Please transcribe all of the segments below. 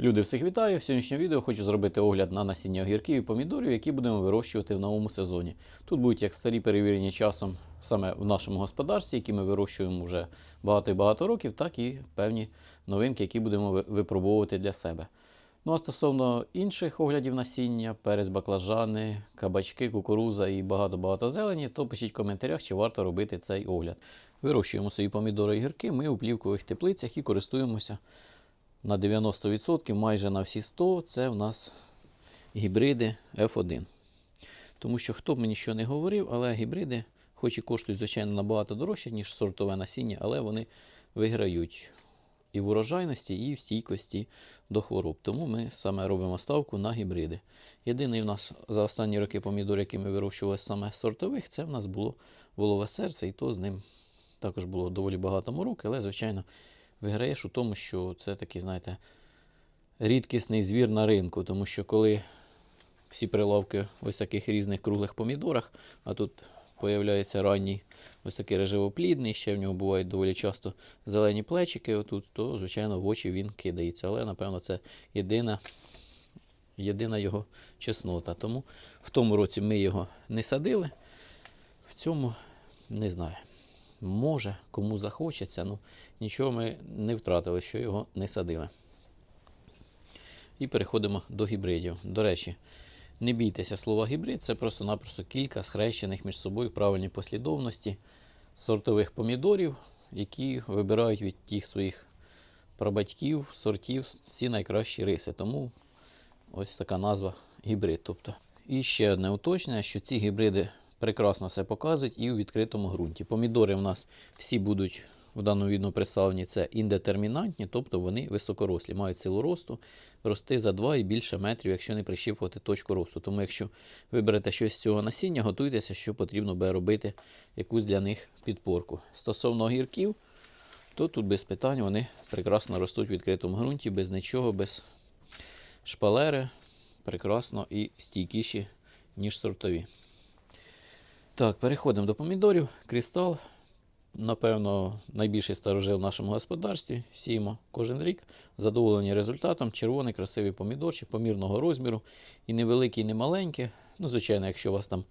Люди, всіх вітаю! В сьогоднішньому відео хочу зробити огляд на насіння огірків і помідорів, які будемо вирощувати в новому сезоні. Тут будуть як старі перевірені часом саме в нашому господарстві, які ми вирощуємо вже багато і багато років, так і певні новинки, які будемо випробовувати для себе. Ну а стосовно інших оглядів насіння, перець, баклажани, кабачки, кукуруза і багато-багато зелені, то пишіть в коментарях, чи варто робити цей огляд. Вирощуємо свої помідори і гірки, ми у плівкових теплицях і користуємося на 90%, майже на всі 100 це в нас гібриди F1. Тому що хто б мені що не говорив, але гібриди, хоч і коштують, звичайно, набагато дорожче, ніж сортове насіння, але вони виграють і в урожайності, і в стійкості до хвороб. Тому ми саме робимо ставку на гібриди. Єдиний в нас за останні роки помідор, який ми вирощували саме сортових, це в нас було волове серце, і то з ним також було доволі багато мороки, але, звичайно, виграєш у тому, що це такий, знаєте, рідкісний звір на ринку, тому що коли всі прилавки ось таких різних круглих помідорах, а тут появляється ранній ось такий режевоплідний, ще в нього бувають доволі часто зелені плечики, отут, то, звичайно, в очі він кидається. Але, напевно, це єдина, єдина його чеснота. Тому в тому році ми його не садили, в цьому не знаю. Може, кому захочеться, ну нічого ми не втратили, що його не садили. І переходимо до гібридів. До речі, не бійтеся слова гібрид, це просто-напросто кілька схрещених між собою в правильній послідовності сортових помідорів, які вибирають від тих своїх прабатьків, сортів всі найкращі риси. Тому ось така назва гібрид. Тобто. І ще одне уточнення, що ці гібриди прекрасно все показують і у відкритому ґрунті. Помідори в нас всі будуть в даному відео представлені це індетермінантні, тобто вони високорослі, мають силу росту, рости за 2 і більше метрів, якщо не прищіпувати точку росту. Тому якщо виберете щось з цього насіння, готуйтеся, що потрібно буде робити якусь для них підпорку. Стосовно огірків, то тут без питань вони прекрасно ростуть в відкритому ґрунті, без нічого, без шпалери, прекрасно і стійкіші, ніж сортові. Так, переходимо до помідорів. Кристал, напевно, найбільший старожил в нашому господарстві. Сіємо кожен рік. Задоволені результатом. Червоний, красивий помідорчик помірного розміру. І невеликий, і не маленький. Ну, звичайно, якщо у вас там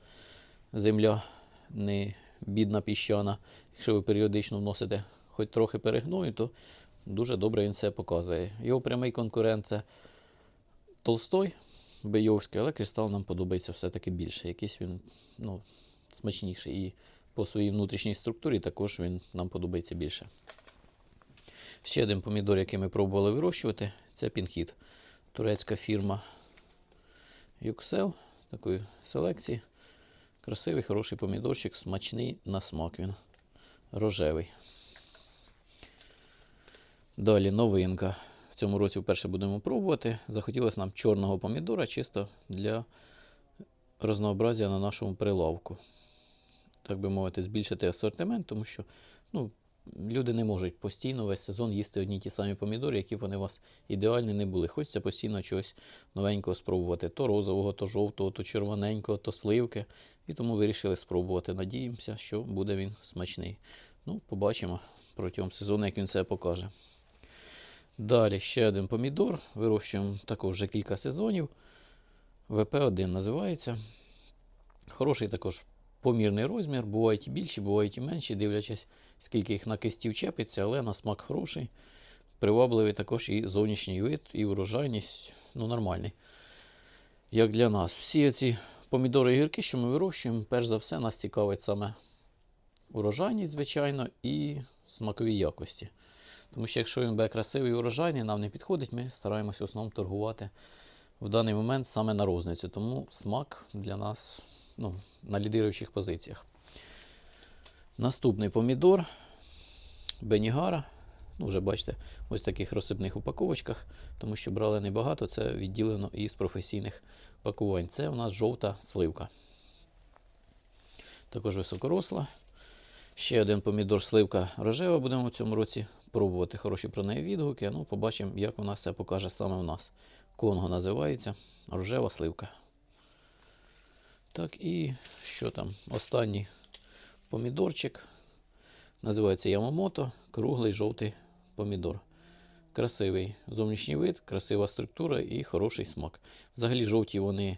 земля не бідна піщана, якщо ви періодично вносите хоч трохи перегною, то дуже добре він це показує. Його прямий конкурент це Толстой, Бейовський, але кристал нам подобається все-таки більше. Якийсь він ну, смачніший. І по своїй внутрішній структурі також він нам подобається більше. Ще один помідор, який ми пробували вирощувати, це пінхід. Турецька фірма Юксел такої селекції. Красивий, хороший помідорчик, смачний на смак він. Рожевий. Далі новинка. В цьому році вперше будемо пробувати. Захотілося нам чорного помідора чисто для разнообразія на нашому прилавку. Так би мовити, збільшити асортимент, тому що ну, люди не можуть постійно весь сезон їсти одні ті самі помідори, які вони у вас ідеальні не були. Хочеться постійно чогось новенького спробувати. То розового, то жовтого, то червоненького, то сливки. І тому вирішили спробувати. Надіємося, що буде він смачний. Ну, побачимо протягом сезону, як він це покаже. Далі ще один помідор. Вирощуємо також вже кілька сезонів. ВП1 називається. Хороший також помірний розмір. Бувають і більші, бувають і менші, дивлячись, скільки їх на кистів чепиться, але на смак хороший. Привабливий також і зовнішній вид, і урожайність ну, нормальний. Як для нас. Всі ці помідори і гірки, що ми вирощуємо, перш за все, нас цікавить саме урожайність, звичайно, і смакові якості. Тому що якщо він буде красивий і урожайний, нам не підходить, ми стараємося в основному торгувати в даний момент саме на розницю. Тому смак для нас ну, на лідируючих позиціях. Наступний помідор Бенігара. Ну, вже бачите, ось в таких розсипних упаковочках, тому що брали небагато, це відділено із професійних пакувань. Це у нас жовта сливка. Також високоросла. Ще один помідор сливка рожева будемо в цьому році пробувати. Хороші про неї відгуки. Ну, побачимо, як вона все покаже саме у нас. Конго називається рожева сливка. Так, і що там? Останній помідорчик. Називається Ямамото, круглий жовтий помідор. красивий зовнішній вид, красива структура і хороший смак. Взагалі, жовті вони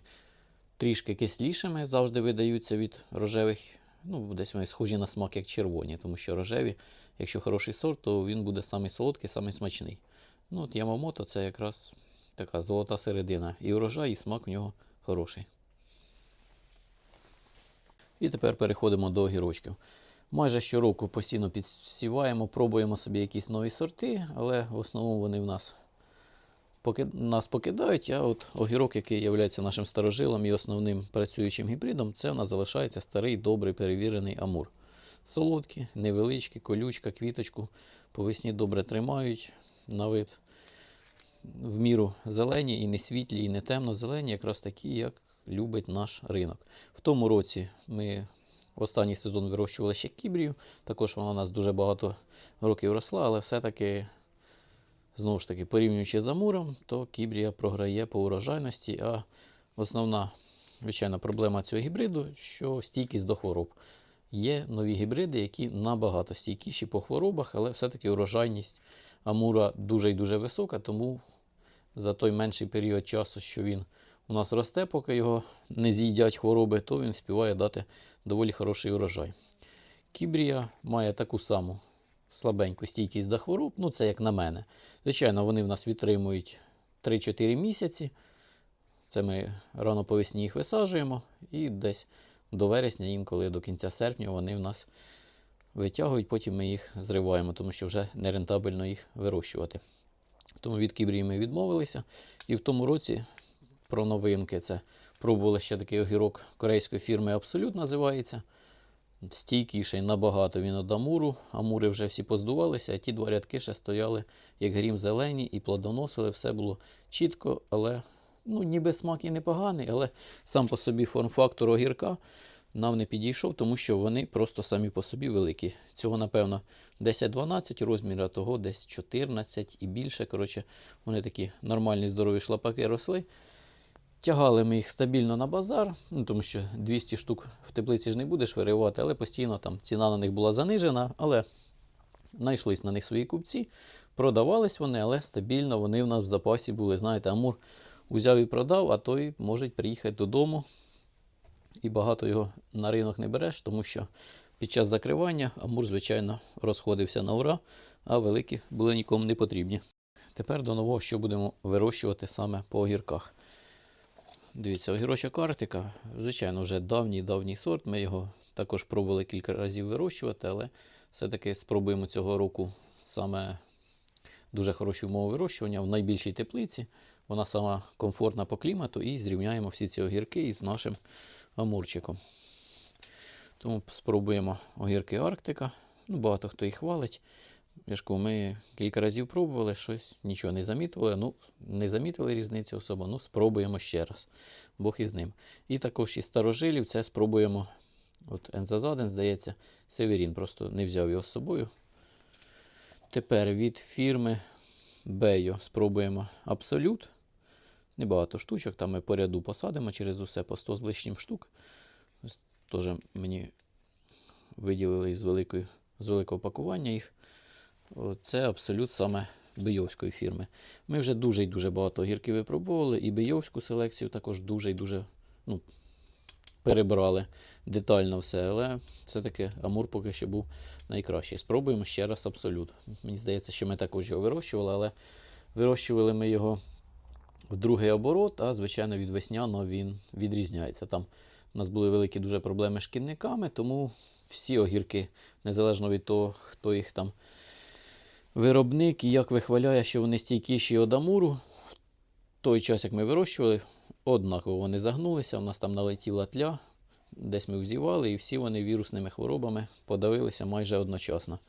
трішки кислішими завжди видаються від рожевих. Ну, десь вони схожі на смак, як червоні, тому що рожеві, якщо хороший сорт, то він буде самий солодкий, самий смачний. Ну, от Ямамото це якраз така золота середина. І урожай, і смак в нього хороший. І тепер переходимо до огірочків. Майже щороку постійно підсіваємо, пробуємо собі якісь нові сорти, але в основному вони в нас, нас покидають. А от огірок, який є нашим старожилом і основним працюючим гібридом, це в нас залишається старий, добрий, перевірений амур. Солодкі, невеличкі, колючка, квіточку. По весні добре тримають на вид. В міру зелені, і не світлі, і не темно-зелені, якраз такі, як любить наш ринок. В тому році ми останній сезон вирощували ще кібрію. Також вона у нас дуже багато років росла, але все-таки, знову ж таки, порівнюючи з амуром, то кібрія програє по урожайності. А основна, звичайно, проблема цього гібриду, що стійкість до хвороб. Є нові гібриди, які набагато стійкіші по хворобах, але все-таки урожайність амура дуже і дуже висока, тому за той менший період часу, що він у нас росте, поки його не з'їдять хвороби, то він співає дати доволі хороший урожай. Кібрія має таку саму слабеньку стійкість до хвороб, ну це як на мене. Звичайно, вони в нас відтримують 3-4 місяці. Це ми рано по весні їх висаджуємо, і десь до вересня, інколи до кінця серпня, вони в нас витягують, потім ми їх зриваємо, тому що вже нерентабельно їх вирощувати. Тому від кібрії ми відмовилися. І в тому році про новинки це пробували ще такий огірок корейської фірми Абсолют називається. Стійкіший набагато він від амуру. Амури вже всі поздувалися, а ті два рядки ще стояли, як грім зелені, і плодоносили. Все було чітко, але ну, ніби смак і непоганий, але сам по собі форм-фактор огірка нам не підійшов, тому що вони просто самі по собі великі. Цього, напевно, 10-12 розмір, а того десь 14 і більше. Коротше, вони такі нормальні, здорові шлапаки росли. Тягали ми їх стабільно на базар, ну, тому що 200 штук в теплиці ж не будеш виривати, але постійно там ціна на них була занижена. Але знайшлись на них свої купці, продавались вони, але стабільно вони в нас в запасі були. Знаєте, Амур узяв і продав, а той може приїхати додому. І багато його на ринок не береш, тому що під час закривання Амур, звичайно, розходився на ура, а великі були нікому не потрібні. Тепер до нового, що будемо вирощувати саме по огірках. Дивіться, огірочок Арктика, звичайно, вже давній-давній сорт. Ми його також пробували кілька разів вирощувати, але все-таки спробуємо цього року саме дуже хороші умови вирощування в найбільшій теплиці. Вона сама комфортна по клімату і зрівняємо всі ці огірки із нашим амурчиком. Тому спробуємо огірки Арктика. Ну, Багато хто їх хвалить. Я ж кажу, ми кілька разів пробували, щось нічого не замітили. Ну, не замітили різниці особо, ну спробуємо ще раз. Бог із ним. І також із старожилів це спробуємо. От Ензазаден, здається, Северін просто не взяв його з собою. Тепер від фірми Бейо спробуємо Абсолют. Небагато штучок, там ми по ряду посадимо через усе по 100 з лишнім штук. Ось мені виділили з, великої, з великого пакування їх. Це абсолют саме Бийовської фірми. Ми вже дуже і дуже багато гірків випробували, і Бийовську селекцію також дуже і дуже ну, перебрали детально все. Але все-таки Амур поки що був найкращий. Спробуємо ще раз абсолют. Мені здається, що ми також його вирощували, але вирощували ми його в другий оборот, а звичайно від весняного він відрізняється. Там у нас були великі дуже проблеми з шкідниками, тому всі огірки, незалежно від того, хто їх там виробник і як вихваляє, що вони стійкіші від амуру. В той час, як ми вирощували, однаково вони загнулися, у нас там налетіла тля, десь ми взівали, і всі вони вірусними хворобами подавилися майже одночасно.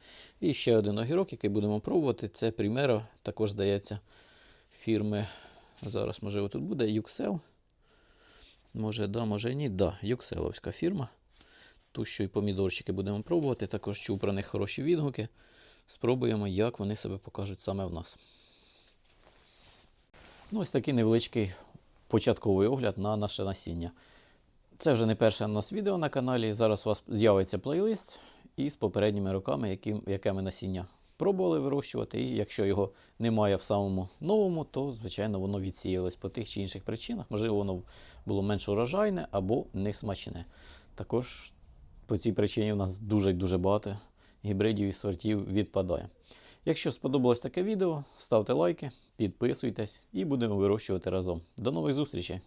І ще один огірок, який будемо пробувати, це Примера, також здається, фірми. Зараз, може, тут буде Юксел. Може, да, може ні. Да, Юкселовська фірма. Ту, що і помідорчики будемо пробувати. Також чув про них хороші відгуки. Спробуємо, як вони себе покажуть саме в нас. Ну, Ось такий невеличкий початковий огляд на наше насіння. Це вже не перше у нас відео на каналі. Зараз у вас з'явиться плейлист із попередніми роками, які, яке ми насіння пробували вирощувати, і якщо його немає в самому новому, то, звичайно, воно відсіялось по тих чи інших причинах. Можливо, воно було менш урожайне або не смачне. Також по цій причині у нас дуже-дуже багато гібридів і сортів відпадає. Якщо сподобалось таке відео, ставте лайки, підписуйтесь і будемо вирощувати разом. До нових зустрічей!